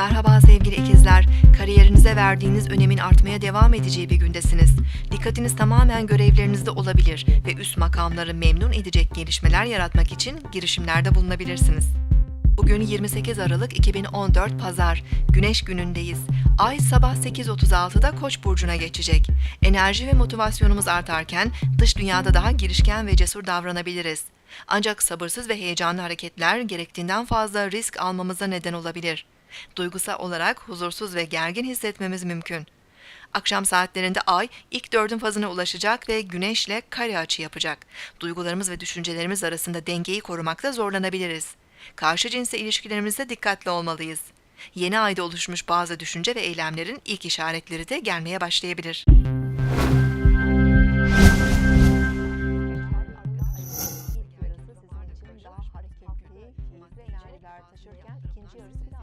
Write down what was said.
Merhaba sevgili ikizler. Kariyerinize verdiğiniz önemin artmaya devam edeceği bir gündesiniz. Dikkatiniz tamamen görevlerinizde olabilir ve üst makamları memnun edecek gelişmeler yaratmak için girişimlerde bulunabilirsiniz. Bugün 28 Aralık 2014 Pazar, Güneş günündeyiz. Ay sabah 8.36'da Koç burcuna geçecek. Enerji ve motivasyonumuz artarken dış dünyada daha girişken ve cesur davranabiliriz. Ancak sabırsız ve heyecanlı hareketler gerektiğinden fazla risk almamıza neden olabilir. Duygusal olarak huzursuz ve gergin hissetmemiz mümkün. Akşam saatlerinde ay ilk dördün fazına ulaşacak ve güneşle kare açı yapacak. Duygularımız ve düşüncelerimiz arasında dengeyi korumakta zorlanabiliriz. Karşı cinsle ilişkilerimizde dikkatli olmalıyız. Yeni ayda oluşmuş bazı düşünce ve eylemlerin ilk işaretleri de gelmeye başlayabilir.